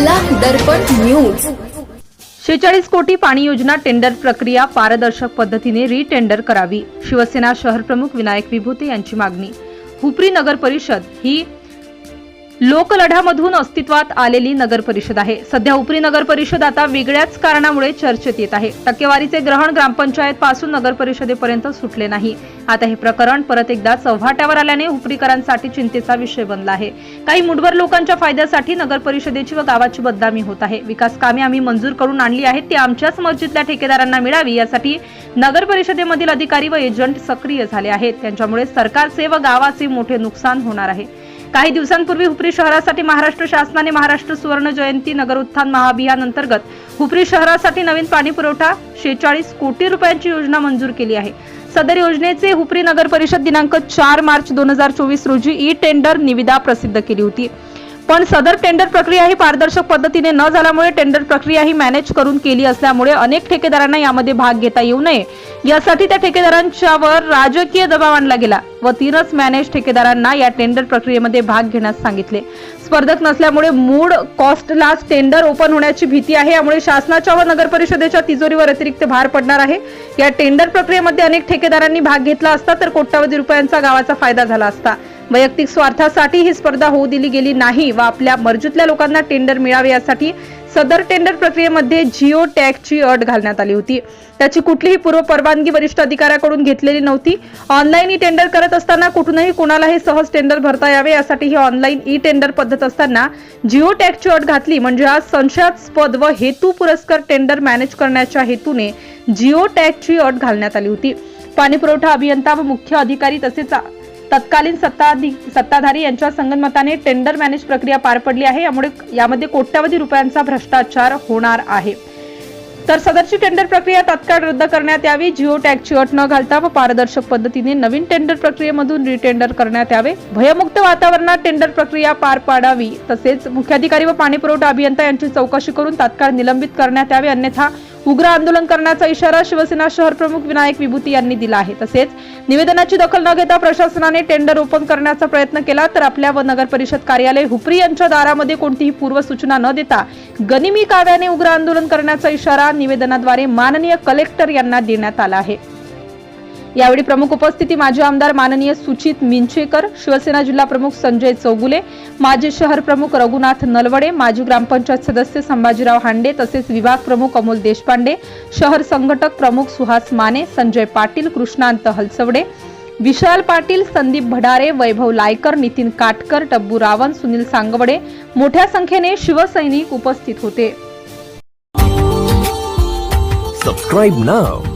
दर्पण news. शेचाळीस कोटी पाणी योजना टेंडर प्रक्रिया पारदर्शक पद्धतीने रिटेंडर करावी. शिवसेना शहर प्रमुख विनायक विभूते यांची मागणी. हुपरी नगर परिषद ही लोकलढ्यामधून अस्तित्वात आलेली नगर परिषद आहे. सध्या उपरी नगर परिषद आता वेगळ्याच कारणामुळे चर्चेत येत आहे. टक्केवारीचे ग्रहण ग्रामपंचायत पासून नगर परिषदेपर्यंत सुटले नाही. आता हे प्रकरण परत एकदा चव्हाट्यावर आल्याने उपरीकरांसाठी चिंतेचा विषय बनला आहे. काही मुठभर लोकांच्या फायद्यासाठी नगर परिषदेची व गावाची बदनामी होत आहे. विकास कामे आम्ही मंजूर करून आणली आहेत ती आमच्याच मस्जिदल्या ठेकेदारांना मिळावी यासाठी नगर परिषदेमधील अधिकारी व एजंट सक्रिय झाले आहेत. त्यांच्यामुळे सरकारचे व गावाचे मोठे नुकसान होणार आहे. काही दिवसांपूर्वी हुपरी शहरासाठी महाराष्ट्र शासनाने महाराष्ट्र सुवर्ण जयंती नगर उत्थान महाअभियान अंतर्गत हुपरी शहरासाठी नवीन पाणी पुरवठा शेचाळीस कोटी रुपयांची योजना मंजूर केली आहे. सदर योजनेचे हुपरी नगर परिषद दिनांक चार मार्च दोन हजार चोवीस रोजी ई टेंडर निविदा प्रसिद्ध केली होती. पण सदर टेंडर प्रक्रिया ही पारदर्शक पद्धतीने न झाल्यामुळे टेंडर प्रक्रिया ही मॅनेज करून केली असल्यामुळे अनेक ठेकेदारांना यामध्ये भाग घेता येऊ नये. यासाठी त्या ठेकेदारांच्यावर राजकीय दबाव आणला गेला व तीनच मॅनेज ठेकेदारांना या टेंडर प्रक्रियेमध्ये भाग घेण्यास सांगितले. स्पर्धक नसल्यामुळे मूळ कॉस्टलाच टेंडर ओपन होण्याची भीती आहे. यामुळे शासनाच्या व नगर परिषदेच्या तिजोरीवर अतिरिक्त भार पडणार आहे. या टेंडर प्रक्रियेमध्ये अनेक ठेकेदारांनी भाग घेतला असता तर कोट्यावधी रुपयांचा गावाचा फायदा झाला असता. वैयक्तिक स्वार्थासाठी ही स्पर्धा होऊ दिली गेली नाही व आपल्या मर्जीतल्या लोकांना टेंडर मिळावे यासाठी सदर टेंडर प्रक्रियेमध्ये जिओ टॅगची अट घालण्यात आली होती. त्याची कुठलीही पूर्व परवानगी वरिष्ठ अधिकाऱ्याकडून घेतलेली नव्हती. ऑनलाईन ई टेंडर करत असताना कुठूनही कुणालाही सहज टेंडर भरता यावे यासाठी ही ऑनलाईन ई टेंडर पद्धत असताना जिओ टॅगची अट घातली. म्हणजे आज संशयास्पद व हेतू पुरस्कार टेंडर मॅनेज करण्याच्या हेतूने जिओ टॅगची अट घालण्यात आली होती. पाणी पुरवठा अभियंता व मुख्य अधिकारी तसेच तत्कालीन सत्ताधी सत्ताधारी यांच्या संगनमताने टेंडर मॅनेज प्रक्रिया पार पडली आहे. यामुळे यामध्ये कोट्यावधी रुपयांचा भ्रष्टाचार होणार आहे. तर सदरची टेंडर प्रक्रिया तात्काळ रद्द करण्यात यावी. जिओ टॅगची अट न घालता व पारदर्शक पद्धतीने नवीन टेंडर प्रक्रियेमधून रिटेंडर करण्यात यावे. भयमुक्त वातावरणात टेंडर प्रक्रिया पार पाडावी. तसेच मुख्याधिकारी व पाणीपुरवठा अभियंता यांची चौकशी करून तात्काळ निलंबित करण्यात यावे. अन्यथा उग्र आंदोलन करण्याचा इशारा शिवसेना शहर प्रमुख विनायक विभूती यांनी दिला आहे. तसेच निवेदनाची दखल न घेता प्रशासनाने टेंडर ओपन करण्याचा प्रयत्न केला तर आपल्या व नगर परिषद कार्यालय हुपरी यांच्या दारामध्ये कोणतीही पूर्वसूचना न देता गनिमी काव्याने उग्र आंदोलन करण्याचा इशारा निवेदनाद्वारे माननीय कलेक्टर यांना देण्यात आला आहे. यावेळी प्रमुख उपस्थिती माजी आमदार माननीय सुचित मिंचेकर शिवसेना जिल्हा प्रमुख संजय चौगुले माजी शहर प्रमुख रघुनाथ नलवडे माजी ग्रामपंचायत सदस्य संभाजीराव हांडे तसेच विभाग प्रमुख अमोल देशपांडे शहर संघटक प्रमुख सुहास माने संजय पाटील कृष्णांत हलसवडे विशाल पाटील संदीप भडारे वैभव लायकर नितीन काटकर टब्बू रावण सुनील सांगवडे मोठ्या संख्येने शिवसैनिक उपस्थित होते. Subscribe now